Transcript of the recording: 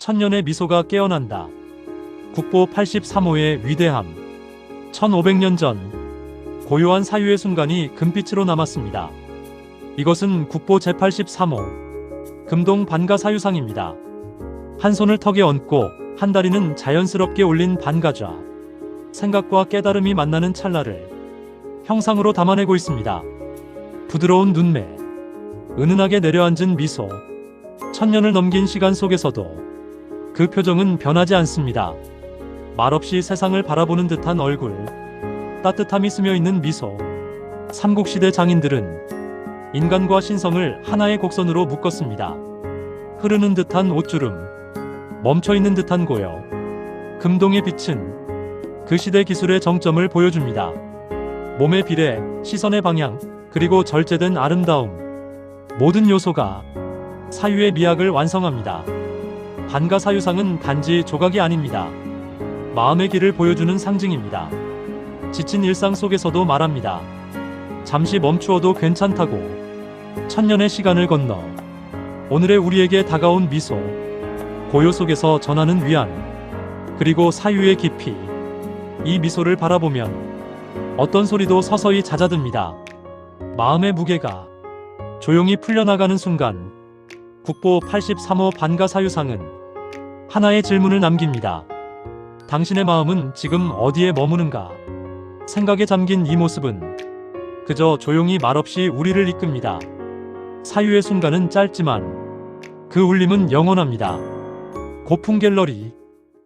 천년의 미소가 깨어난다. 국보 83호의 위대함. 1500년 전 고요한 사유의 순간이 금빛으로 남았습니다. 이것은 국보 제83호 금동 반가 사유상입니다. 한 손을 턱에 얹고 한 다리는 자연스럽게 올린 반가좌. 생각과 깨달음이 만나는 찰나를 형상으로 담아내고 있습니다. 부드러운 눈매, 은은하게 내려앉은 미소, 천년을 넘긴 시간 속에서도 그 표정은 변하지 않습니다. 말없이 세상을 바라보는 듯한 얼굴, 따뜻함이 스며 있는 미소. 삼국시대 장인들은 인간과 신성을 하나의 곡선으로 묶었습니다. 흐르는 듯한 옷주름, 멈춰 있는 듯한 고요. 금동의 빛은 그 시대 기술의 정점을 보여줍니다. 몸의 비례, 시선의 방향, 그리고 절제된 아름다움. 모든 요소가 사유의 미학을 완성합니다. 반가 사유상은 단지 조각이 아닙니다. 마음의 길을 보여주는 상징입니다. 지친 일상 속에서도 말합니다. 잠시 멈추어도 괜찮다고. 천년의 시간을 건너 오늘의 우리에게 다가온 미소, 고요 속에서 전하는 위안, 그리고 사유의 깊이. 이 미소를 바라보면 어떤 소리도 서서히 잦아듭니다. 마음의 무게가 조용히 풀려나가는 순간 국보 83호 반가 사유상은 하나의 질문을 남깁니다. 당신의 마음은 지금 어디에 머무는가? 생각에 잠긴 이 모습은 그저 조용히 말없이 우리를 이끕니다. 사유의 순간은 짧지만 그 울림은 영원합니다. 고풍 갤러리